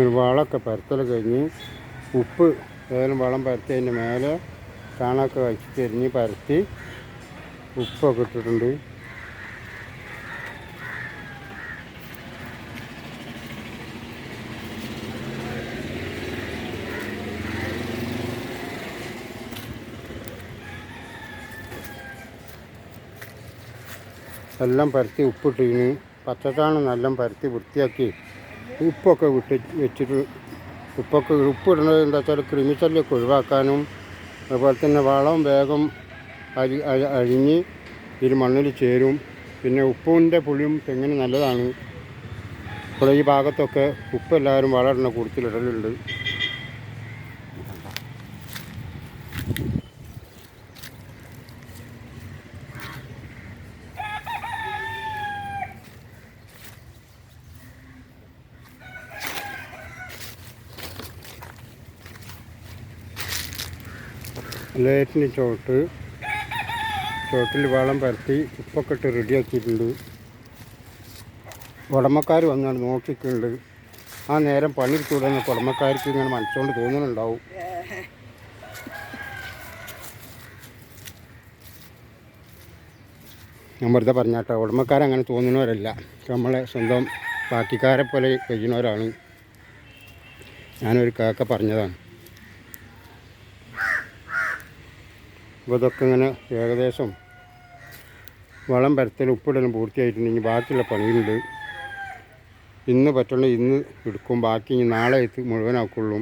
ഒരു വളമൊക്കെ പരത്തൽ കഴിഞ്ഞ് ഉപ്പ് ഏതായാലും വളം പരത്തി അതിന്റെ മേലെ ചാണകമൊക്കെ വച്ച് തിരിഞ്ഞ് പരത്തി ഉപ്പൊക്കെ ഇട്ടിട്ടുണ്ട്. എല്ലാം പരത്തി ഉപ്പിട്ടിന്. പച്ചച്ചാണ് നല്ല പരത്തി വൃത്തിയാക്കി. ഉപ്പൊക്കെ വിട്ട് വെച്ചിട്ട് ഉപ്പൊക്കെ ഉപ്പിടുന്നത് എന്താ വെച്ചാൽ കൃമിശല്യമൊക്കെ ഒഴിവാക്കാനും അതുപോലെ തന്നെ വളം വേഗം അരി അരിഞ്ഞ് ഈ മണ്ണിൽ ചേരും. പിന്നെ ഉപ്പിന്റെ പുളിയും തെങ്ങിന് നല്ലതാണ്. ഇവിടെ ഈ ഭാഗത്തൊക്കെ ഉപ്പ് എല്ലാവരും വളരുന്ന കൂടുതലിടലുണ്ട് ലേറ്റിന് ചോട്ട് ചോട്ടിൽ വളം പരത്തി ഉപ്പൊക്കെ ഇട്ട് റെഡിയാക്കിയിട്ടുണ്ട് ഉടമക്കാർ വന്നാണ് നോക്കിയിട്ടുണ്ട്. ആ നേരം പണിയെടുത്തുവിടുന്ന ഉടമക്കാർക്ക് ഇങ്ങനെ മനസ്സുകൊണ്ട് തോന്നുന്നുണ്ടാവും ഞാൻ വെറുതെ പറഞ്ഞാട്ടോ ഉടമക്കാരങ്ങനെ തോന്നുന്നവരല്ല. നമ്മളെ സ്വന്തം ബാക്കിക്കാരെ പോലെ കഴിയുന്നവരാണ് ഞാനൊരു കാക്ക പറഞ്ഞതാണ്. അപ്പോൾ ഇതൊക്കെ ഇങ്ങനെ ഏകദേശം വളം പരത്തലും ഉപ്പിടലും ഇനി ബാക്കിയുള്ള പണിയുണ്ട്. ഇന്ന് പറ്റുള്ള ഇന്ന് എടുക്കും. ബാക്കി ഇനി നാളെ എത്തി മുഴുവനാക്കുള്ളൂ.